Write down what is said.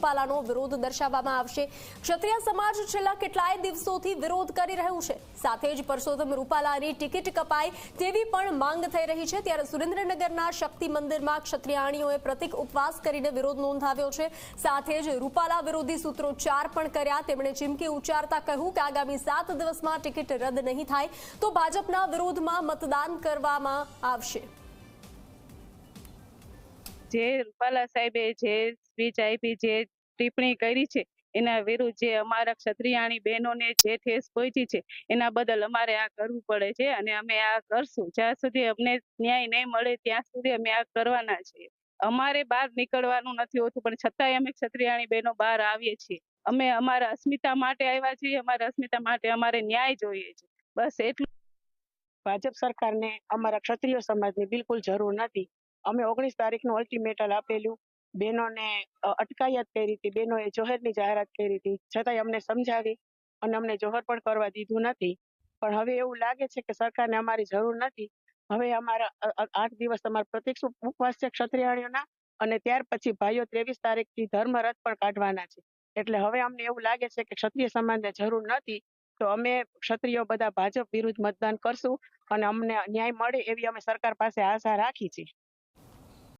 રૂપાલાનો વિરોધ દર્શાવવામાં આવશે. ક્ષત્રિય સમાજ છેલ્લા કેટલાય દિવસોથી વિરોધ કરી રહ્યું છે. સાથે જ પરસોત્તમ રૂપાલાની ટિકિટ કપાય તેવી પણ માંગ થઈ રહી છે. ત્યારે સુરેન્દ્રનગરના શક્તિ મંદિરમાં ક્ષત્રિયાણીઓએ પ્રતિક ઉપવાસ કરીને વિરોધ નોંધાવ્યો છે. સાથે જ રૂપાલા વિરોધી સૂત્રોચ્ચાર પણ કર્યા. તેમણે ચીમકી ઉચ્ચારતા કહ્યું કે આગામી સાત દિવસમાં ટિકિટ રદ નહીં થાય તો ભાજપના વિરોધમાં મતદાન કરવામાં આવશે. જે રૂપાલા સાહેબે જે સ્પીચ આપી, જે ટિપ્પણી કરી છે, એના વિરુદ્ધ જે અમારા ક્ષત્રિયાણી બહેનોને જે ઠેસ પહોંચી છે, એના બદલ અમારે આ કરવું પડે છે અને અમે આ કરશું. જ્યાં સુધી અમને ન્યાય નહીં મળે, ત્યાં સુધી અમે આ કરવાના છીએ. અમારે બહાર નીકળવાનું નથી હોતું, પણ છતાંય અમે ક્ષત્રિયાણી બહેનો બહાર આવીએ છીએ. અમે અમારા અસ્મિતા માટે આવ્યા છીએ, અમારા અસ્મિતા માટે અમારે ન્યાય જોઈએ છે. બસ એટલું. ભાજપ સરકારને અમારા ક્ષત્રિય સમાજની બિલકુલ જરૂર નથી. અમે ઓગણીસ તારીખનું અલ્ટિમેટલ આપેલું. બહેનોને અટકાયત કરી હતી. બહેનોએ જોહરની જાહેરાત કરી હતી. છતાંય અમને સમજાવી અને અમને જોહર પણ કરવા દીધું નથી. પણ હવે એવું લાગે છે કે સરકારને અમારી જરૂર નથી. હવે અમારા આઠ દિવસ અમારા પ્રતિક્ષ ઉપવાસ છે ક્ષત્રિયાણીઓના અને ત્યાર પછી ભાઈઓ ત્રેવીસ તારીખથી ધર્મરથ પણ કાઢવાના છે. એટલે હવે અમને એવું લાગે છે કે ક્ષત્રિય સમાજને જરૂર નથી. તો અમે ક્ષત્રિયો બધા ભાજપ વિરુદ્ધ મતદાન કરશું અને અમને ન્યાય મળે એવી અમે સરકાર પાસે આશા રાખી છે.